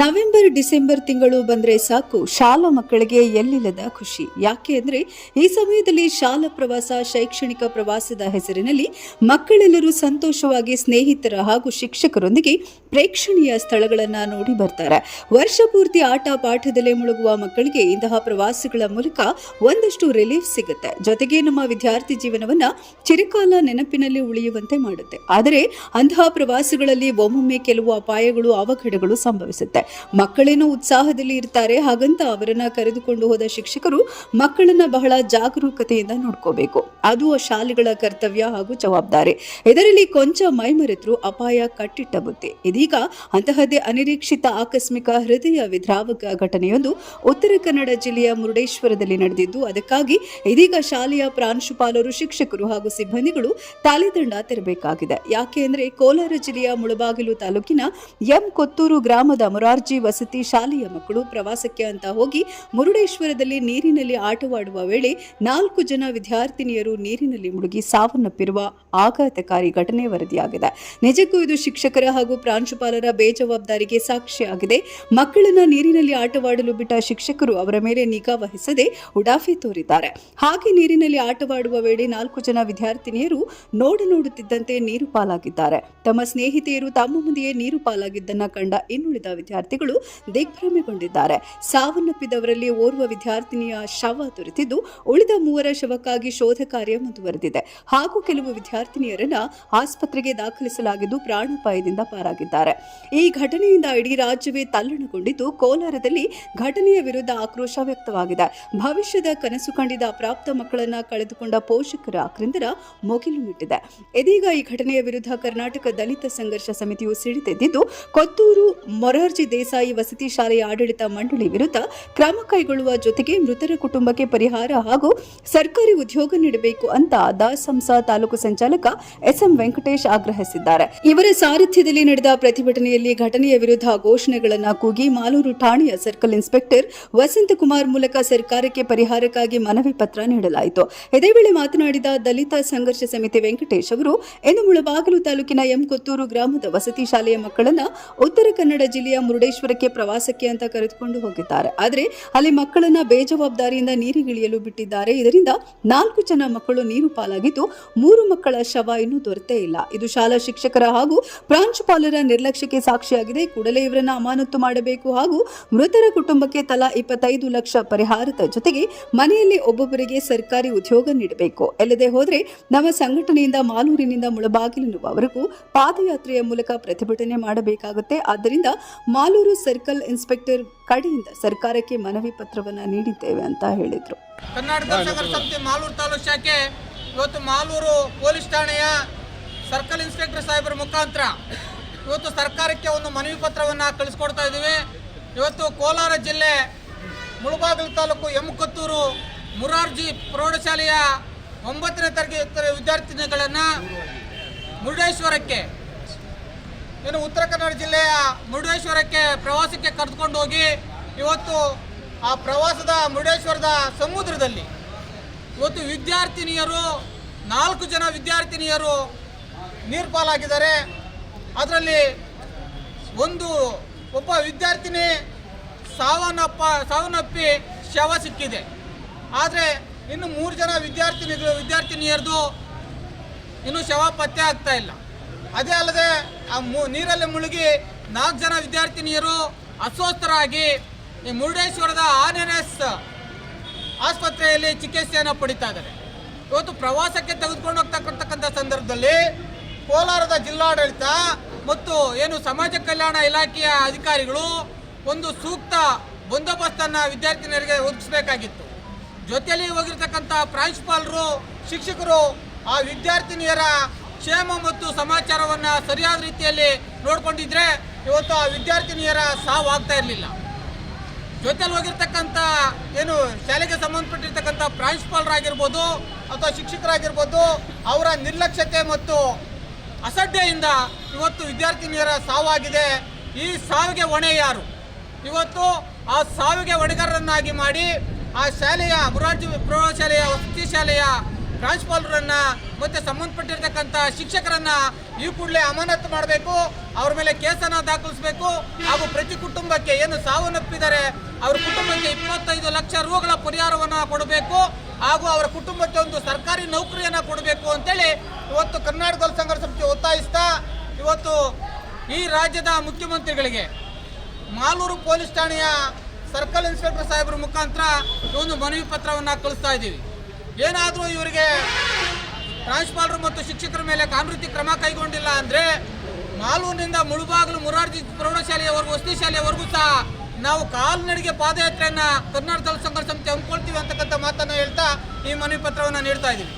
November, December ತಿಂಗಳು ಬಂದ್ರೆ ಸಾಕು. ಶಾಲಾ ಮಕ್ಕಳಿಗೆ ಎಲ್ಲಿಲ್ಲದ ಖುಷಿ. ಯಾಕೆ ಅಂದರೆ ಈ ಸಮಯದಲ್ಲಿ ಶಾಲಾ ಪ್ರವಾಸ, ಶೈಕ್ಷಣಿಕ ಪ್ರವಾಸದ ಹೆಸರಿನಲ್ಲಿ ಮಕ್ಕಳೆಲ್ಲರೂ ಸಂತೋಷವಾಗಿ ಸ್ನೇಹಿತರ ಹಾಗೂ ಶಿಕ್ಷಕರೊಂದಿಗೆ ಪ್ರೇಕ್ಷಣೀಯ ಸ್ಥಳಗಳನ್ನು ನೋಡಿ ಬರ್ತಾರೆ. ವರ್ಷ ಪೂರ್ತಿ ಆಟ ಪಾಠದಲ್ಲೇ ಮುಳುಗುವ ಮಕ್ಕಳಿಗೆ ಇಂತಹ ಪ್ರವಾಸಗಳ ಮೂಲಕ ಒಂದಷ್ಟು ರಿಲೀಫ್ ಸಿಗುತ್ತೆ. ಜೊತೆಗೆ ನಮ್ಮ ವಿದ್ಯಾರ್ಥಿ ಜೀವನವನ್ನ ಚಿರಕಾಲ ನೆನಪಿನಲ್ಲಿ ಉಳಿಯುವಂತೆ ಮಾಡುತ್ತೆ. ಆದರೆ ಅಂತಹ ಪ್ರವಾಸಗಳಲ್ಲಿ ಒಮ್ಮೊಮ್ಮೆ ಕೆಲವು ಅಪಾಯಗಳು, ಅವಘಡಗಳು ಸಂಭವಿಸುತ್ತೆ. ಮಕ್ಕಳೇನೋ ಉತ್ಸಾಹದಲ್ಲಿ ಇರ್ತಾರೆ, ಹಾಗಂತ ಅವರನ್ನ ಕರೆದುಕೊಂಡು ಹೋದ ಶಿಕ್ಷಕರು ಮಕ್ಕಳನ್ನ ಬಹಳ ಜಾಗರೂಕತೆಯಿಂದ ನೋಡ್ಕೋಬೇಕು. ಅದು ಶಾಲೆಗಳ ಕರ್ತವ್ಯ ಹಾಗೂ ಜವಾಬ್ದಾರಿ. ಇದರಲ್ಲಿ ಕೊಂಚ ಮೈಮರೆತರು ಅಪಾಯ ಕಟ್ಟಿಟ್ಟ ಬುತ್ತಿ ಇದೀಗ ಅಂತಹದ್ದೇ ಅನಿರೀಕ್ಷಿತ ಆಕಸ್ಮಿಕ ಹೃದಯ ವಿಧ್ರಾವಕ ಘಟನೆಯೊಂದು ಉತ್ತರ ಕನ್ನಡ ಜಿಲ್ಲೆಯ ಮುರುಡೇಶ್ವರದಲ್ಲಿ ನಡೆದಿದ್ದು, ಅದಕ್ಕಾಗಿ ಇದೀಗ ಶಾಲೆಯ ಪ್ರಾಂಶುಪಾಲರು, ಶಿಕ್ಷಕರು ಹಾಗೂ ಸಿಬ್ಬಂದಿಗಳು ತಾಲೆದಂಡ ತೆರಬೇಕಾಗಿದೆ. ಯಾಕೆ ಅಂದ್ರೆ ಕೋಲಾರ ಜಿಲ್ಲೆಯ ಮುಳಬಾಗಿಲು ತಾಲೂಕಿನ ಎಂ ಕೊತ್ತೂರು ಗ್ರಾಮದ ಮೊರಾರ್ಜಿ ವಸತಿ ಶಾಲೆಯ ಮಕ್ಕಳು ಪ್ರವಾಸಕ್ಕೆ ಅಂತ ಹೋಗಿ ಮುರುಡೇಶ್ವರದಲ್ಲಿ ನೀರಿನಲ್ಲಿ ಆಟವಾಡುವ ವೇಳೆ ನಾಲ್ಕು ಜನ ವಿದ್ಯಾರ್ಥಿನಿಯರು ನೀರಿನಲ್ಲಿ ಮುಳುಗಿ ಸಾವನ್ನಪ್ಪಿರುವ ಆಘಾತಕಾರಿ ಘಟನೆ ವರದಿಯಾಗಿದೆ. ನಿಜಕ್ಕೂ ಇದು ಶಿಕ್ಷಕರ ಹಾಗೂ ಪ್ರಾಂಶುಪಾಲರ ಬೇಜವಾಬ್ದಾರಿಗೆ ಸಾಕ್ಷಿಯಾಗಿದೆ. ಮಕ್ಕಳನ್ನ ನೀರಿನಲ್ಲಿ ಆಟವಾಡಲು ಬಿಟ್ಟ ಶಿಕ್ಷಕರು ಅವರ ಮೇಲೆ ನಿಗಾ ವಹಿಸದೆ ಉಡಾಫೆ ತೋರಿದ್ದಾರೆ. ಹಾಗೆ ನೀರಿನಲ್ಲಿ ಆಟವಾಡುವ ವೇಳೆ ನಾಲ್ಕು ಜನ ವಿದ್ಯಾರ್ಥಿನಿಯರು ನೋಡು ನೋಡುತ್ತಿದ್ದಂತೆ ನೀರು ಪಾಲಾಗಿದ್ದಾರೆ. ತಮ್ಮ ಸ್ನೇಹಿತೆಯರು ತಮ್ಮ ಮುಂದೆಯೇ ನೀರು ಪಾಲಾಗಿದ್ದನ್ನ ಕಂಡ ಇನ್ನುಳಿದ ವಿದ್ಯಾರ್ಥಿಗಳು ದಿಗ್ಭ್ರಮೆಗೊಂಡಿದ್ದಾರೆ. ಸಾವನ್ನಪ್ಪಿದವರಲ್ಲಿ ಓರ್ವ ವಿದ್ಯಾರ್ಥಿನಿಯ ಶವ ದೊರೆತಿದ್ದು, ಉಳಿದ ಮೂವರ ಶವಕ್ಕಾಗಿ ಶೋಧ ಕಾರ್ಯ ಮುಂದುವರೆದಿದೆ. ಹಾಗೂ ಕೆಲವು ವಿದ್ಯಾರ್ಥಿನಿಯರನ್ನ ಆಸ್ಪತ್ರೆಗೆ ದಾಖಲಿಸಲಾಗಿದ್ದು ಪ್ರಾಣಾಪಾಯದಿಂದ ಪಾರಾಗಿದ್ದಾರೆ. ಈ ಘಟನೆಯಿಂದ ಇಡೀ ರಾಜ್ಯವೇ ತಲ್ಲಣಗೊಂಡಿದ್ದು, ಕೋಲಾರದಲ್ಲಿ ಘಟನೆಯ ವಿರುದ್ಧ ಆಕ್ರೋಶ ವ್ಯಕ್ತವಾಗಿದೆ. ಭವಿಷ್ಯದ ಕನಸು ಕಂಡಿದ ಅಪ್ರಾಪ್ತ ಮಕ್ಕಳನ್ನ ಕಳೆದುಕೊಂಡ ಪೋಷಕರ ಆಕ್ರಂದರ ಮುಗಿಲು ಮುಟ್ಟಿದೆ. ಇದೀಗ ಈ ಘಟನೆಯ ವಿರುದ್ಧ ಕರ್ನಾಟಕ ದಲಿತ ಸಂಘರ್ಷ ಸಮಿತಿಯು ಸಿಡಿದೆದ್ದಿದ್ದು, ಕೊತ್ತೂರು ಮೊರಾರ್ಜಿ ದೇಸಾಯಿ ವಸತಿ ಶಾಲೆಯ ಆಡಳಿತ ಮಂಡಳಿ ವಿರುದ್ಧ ಕ್ರಮ ಕೈಗೊಳ್ಳುವ ಜೊತೆಗೆ ಮೃತರ ಕುಟುಂಬಕ್ಕೆ ಪರಿಹಾರ ಹಾಗೂ ಸರ್ಕಾರಿ ಉದ್ಯೋಗ ನೀಡಬೇಕು ಅಂತ ದಾಸಂಸ ತಾಲೂಕು ಸಂಚಾಲಕ ಎಸ್ಎಂ ವೆಂಕಟೇಶ್ ಆಗ್ರಹಿಸಿದ್ದಾರೆ. ಇವರ ಸಾರಥ್ಯದಲ್ಲಿ ನಡೆದ ಪ್ರತಿಭಟನೆಯಲ್ಲಿ ಘಟನೆಯ ವಿರುದ್ಧ ಘೋಷಣೆಗಳನ್ನು ಕೂಗಿ ಮಾಲೂರು ಠಾಣೆಯ ಸರ್ಕಲ್ ಇನ್ಸ್ಪೆಕ್ಟರ್ ವಸಂತಕುಮಾರ್ ಮೂಲಕ ಸರ್ಕಾರಕ್ಕೆ ಪರಿಹಾರಕ್ಕಾಗಿ ಮನವಿ ಪತ್ರ ನೀಡಲಾಯಿತು. ಇದೇ ವೇಳೆ ಮಾತನಾಡಿದ ದಲಿತ ಸಂಘರ್ಷ ಸಮಿತಿ ವೆಂಕಟೇಶ್ ಅವರು, ಇನ್ನು ಮುಳಬಾಗಿಲು ತಾಲೂಕಿನ ಎಂ ಕೊತ್ತೂರು ಗ್ರಾಮದ ವಸತಿ ಶಾಲೆಯ ಮಕ್ಕಳನ್ನ ಉತ್ತರ ಕನ್ನಡ ಜಿಲ್ಲೆಯ ಮುರುಡೇಶ್ವರಕ್ಕೆ ಪ್ರವಾಸಕ್ಕೆ ಅಂತ ಕರೆದುಕೊಂಡು ಹೋಗಿದ್ದಾರೆ. ಆದರೆ ಅಲ್ಲಿ ಮಕ್ಕಳನ್ನ ಬೇಜವಾಬ್ದಾರಿಯಿಂದ ನೀರಿಗಿಳಿಯಲು ಬಿಟ್ಟಿದ್ದಾರೆ. ಇದರಿಂದ ನಾಲ್ಕು ಜನ ಮಕ್ಕಳು ನೀರು ಪಾಲಾಗಿದ್ದು ಮೂರು ಮಕ್ಕಳ ಶವ ಇನ್ನೂ ದೊರೆತೇ ಇಲ್ಲ. ಇದು ಶಾಲಾ ಶಿಕ್ಷಕರ ಹಾಗೂ ಪ್ರಾಂಶುಪಾಲರ ನಿರ್ಲಕ್ಷ್ಯಕ್ಕೆ ಸಾಕ್ಷಿಯಾಗಿದೆ. ಕೂಡಲೇ ಇವರನ್ನ ಅಮಾನತು ಮಾಡಬೇಕು ಹಾಗೂ ಮೃತರ ಕುಟುಂಬಕ್ಕೆ ತಲಾ ಇಪ್ಪತ್ತೈದು ಲಕ್ಷ ಪರಿಹಾರದ ಜೊತೆಗೆ ಮನೆಯಲ್ಲಿ ಒಬ್ಬೊಬ್ಬರಿಗೆ ಸರ್ಕಾರಿ ಉದ್ಯೋಗ ನೀಡಬೇಕು. ಎಲ್ಲದೆ ಹೋದರೆ ನಮ್ಮ ಸಂಘಟನೆಯಿಂದ ಮಾಲೂರಿನಿಂದ ಮುಳಬಾಗಿಲಿನವರೆಗೂ ಪಾದಯಾತ್ರೆಯ ಮೂಲಕ ಪ್ರತಿಭಟನೆ ಮಾಡಬೇಕಾಗುತ್ತೆ. ಆದ್ದರಿಂದ ಮಾಲೂರು ಸರ್ಕಲ್ ಇನ್ಸ್ಪೆಕ್ಟರ್ ಕಡೆಯಿಂದ ಸರ್ಕಾರಕ್ಕೆ ಮನವಿ ಪತ್ರವನ್ನ ನೀಡಿದ್ದೇವೆ ಅಂತ ಹೇಳಿದರು. ಕರ್ನಾಟಕ ಸಮಿತಿ ಮಾಲೂರು ತಾಲೂಕು ಶಾಖೆ ಇವತ್ತು ಮಾಲೂರು ಪೊಲೀಸ್ ಠಾಣೆಯ ಸರ್ಕಲ್ ಇನ್ಸ್ಪೆಕ್ಟರ್ ಸಾಹೇಬರ ಮುಖಾಂತರ ಇವತ್ತು ಸರ್ಕಾರಕ್ಕೆ ಒಂದು ಮನವಿ ಪತ್ರವನ್ನು ಕಳಿಸ್ಕೊಡ್ತಾ ಇದ್ದೀವಿ. ಇವತ್ತು ಕೋಲಾರ ಜಿಲ್ಲೆ ಮುಳಬಾಗಿಲು ತಾಲೂಕು ಎಮ್ಮಕತ್ತೂರು ಮುರಾರ್ಜಿ ಪ್ರೌಢಶಾಲೆಯ ಒಂಬತ್ತನೇ ತರಗತಿ ವಿದ್ಯಾರ್ಥಿನಿಗಳನ್ನು ಮುರುಡೇಶ್ವರಕ್ಕೆ ಏನು ಉತ್ತರ ಕನ್ನಡ ಜಿಲ್ಲೆಯ ಮುರುಡೇಶ್ವರಕ್ಕೆ ಪ್ರವಾಸಕ್ಕೆ ಕರೆದುಕೊಂಡು ಹೋಗಿ ಇವತ್ತು ಆ ಪ್ರವಾಸದ ಮುರುಡೇಶ್ವರದ ಸಮುದ್ರದಲ್ಲಿ ಇವತ್ತು ವಿದ್ಯಾರ್ಥಿನಿಯರು, ನಾಲ್ಕು ಜನ ವಿದ್ಯಾರ್ಥಿನಿಯರು ನೀರು ಪಾಲಾಗಿದ್ದಾರೆ. ಅದರಲ್ಲಿ ಒಂದು ಒಬ್ಬ ವಿದ್ಯಾರ್ಥಿನಿ ಸಾವನ್ನಪ್ಪ ಸಾವನ್ನಪ್ಪಿ ಶವ ಸಿಕ್ಕಿದೆ. ಆದರೆ ಇನ್ನು ಮೂರು ಜನ ವಿದ್ಯಾರ್ಥಿನಿಗಳು, ವಿದ್ಯಾರ್ಥಿನಿಯರದು ಇನ್ನೂ ಶವ ಪತ್ತೆ ಆಗ್ತಾ ಇಲ್ಲ. ಅದೇ ಅಲ್ಲದೆ ಆ ಮು, ನೀರಲ್ಲಿ ಮುಳುಗಿ ನಾಲ್ಕು ಜನ ವಿದ್ಯಾರ್ಥಿನಿಯರು ಅಸ್ವಸ್ಥರಾಗಿ ಈ ಮುರುಡೇಶ್ವರದ ಆರ್ ಎನ್ ಎಸ್ ಆಸ್ಪತ್ರೆಯಲ್ಲಿ ಚಿಕಿತ್ಸೆಯನ್ನು ಪಡಿತಾ ಇದ್ದಾರೆ. ಇವತ್ತು ಪ್ರವಾಸಕ್ಕೆ ತೆಗೆದುಕೊಂಡು ಹೋಗ್ತಕ್ಕಂಥ ಸಂದರ್ಭದಲ್ಲಿ ಕೋಲಾರದ ಜಿಲ್ಲಾಡಳಿತ ಮತ್ತು ಏನು ಸಮಾಜ ಕಲ್ಯಾಣ ಇಲಾಖೆಯ ಅಧಿಕಾರಿಗಳು ಒಂದು ಸೂಕ್ತ ಬಂದೋಬಸ್ತನ್ನು ವಿದ್ಯಾರ್ಥಿನಿಯರಿಗೆ ಒದಗಿಸಬೇಕಾಗಿತ್ತು. ಜೊತೆಯಲ್ಲಿ ಹೋಗಿರ್ತಕ್ಕಂಥ ಪ್ರಾಂಶುಪಾಲರು, ಶಿಕ್ಷಕರು, ಆ ವಿದ್ಯಾರ್ಥಿನಿಯರ ಕ್ಷೇಮ ಮತ್ತು ಸಮಾಚಾರವನ್ನು ಸರಿಯಾದ ರೀತಿಯಲ್ಲಿ ನೋಡಿಕೊಂಡಿದ್ರೆ ಇವತ್ತು ಆ ವಿದ್ಯಾರ್ಥಿನಿಯರ ಸಾವು ಆಗ್ತಾ ಇರಲಿಲ್ಲ. ಜೊತೆಲಿ ಹೋಗಿರ್ತಕ್ಕಂಥ ಏನು ಶಾಲೆಗೆ ಸಂಬಂಧಪಟ್ಟಿರ್ತಕ್ಕಂಥ ಪ್ರಾಂಶುಪಾಲರಾಗಿರ್ಬೋದು ಅಥವಾ ಶಿಕ್ಷಕರಾಗಿರ್ಬೋದು ಅವರ ನಿರ್ಲಕ್ಷ್ಯತೆ ಮತ್ತು ಅಸಡ್ಡೆಯಿಂದ ಇವತ್ತು ವಿದ್ಯಾರ್ಥಿನಿಯರ ಸಾವಾಗಿದೆ. ಈ ಸಾವಿಗೆ ಹೊಣೆ ಯಾರು? ಇವತ್ತು ಆ ಸಾವಿಗೆ ಹೊಣೆಗಾರರನ್ನಾಗಿ ಮಾಡಿ ಆ ಶಾಲೆಯ ಮುರಾರ್ಜಿ ಪ್ರೌಢಶಾಲೆಯ ವಸತಿ ಶಾಲೆಯ ಪ್ರಾಂಶುಪಾಲರನ್ನ ಮತ್ತೆ ಸಂಬಂಧಪಟ್ಟಿರ್ತಕ್ಕಂಥ ಶಿಕ್ಷಕರನ್ನ ಈ ಕೂಡಲೇ ಅಮಾನತು ಮಾಡಬೇಕು, ಅವ್ರ ಮೇಲೆ ಕೇಸನ್ನ ದಾಖಲಿಸಬೇಕು ಹಾಗೂ ಪ್ರತಿ ಕುಟುಂಬಕ್ಕೆ ಏನು ಸಾವನ್ನಪ್ಪಿದ್ದಾರೆ ಅವ್ರ ಕುಟುಂಬಕ್ಕೆ ಇಪ್ಪತ್ತೈದು ಲಕ್ಷ ರೂಗಳ ಪರಿಹಾರವನ್ನು ಕೊಡಬೇಕು ಹಾಗೂ ಅವರ ಕುಟುಂಬಕ್ಕೆ ಒಂದು ಸರ್ಕಾರಿ ನೌಕರಿಯನ್ನು ಕೊಡಬೇಕು ಅಂತೇಳಿ ಇವತ್ತು ಕರ್ನಾಟಕ ಸಂಘರ್ಷ ಸಮಿತಿ ಒತ್ತಾಯಿಸ್ತಾ ಇವತ್ತು ಈ ರಾಜ್ಯದ ಮುಖ್ಯಮಂತ್ರಿಗಳಿಗೆ ಮಾಲೂರು ಪೊಲೀಸ್ ಠಾಣೆಯ ಸರ್ಕಲ್ ಇನ್ಸ್ಪೆಕ್ಟರ್ ಸಾಹೇಬರ ಮುಖಾಂತರ ಒಂದು ಮನವಿ ಪತ್ರವನ್ನು ಕಳಿಸ್ತಾ ಇದ್ದೀವಿ. ಏನಾದರೂ ಇವರಿಗೆ ಪ್ರಾಂಶುಪಾಲರು ಮತ್ತು ಶಿಕ್ಷಕರ ಮೇಲೆ ಕಾನೂನು ಕ್ರಮ ಕೈಗೊಂಡಿಲ್ಲ ಅಂದರೆ ಮಾಲೂರಿನಿಂದ ಮುಳುಬಾಗಲು ಮುರಾರ್ಜಿ ಪ್ರೌಢಶಾಲೆಯವರೆಗೂ ವಸತಿ ಶಾಲೆಯವರೆಗೂ ಸಹ ನಾವು ಕಾಲ್ನಡಿಗೆ ಪಾದಯಾತ್ರೆಯನ್ನು ಕರ್ನಾಟಕ ಸಂಘ ಸಂಸ್ಥೆ ಹಮ್ಮಿಕೊಳ್ತೀವಿ ಅಂತಕ್ಕಂಥ ಮಾತನ್ನು ಹೇಳ್ತಾ ಈ ಮನವಿ ಪತ್ರವನ್ನು ನೀಡ್ತಾ ಇದ್ದೀವಿ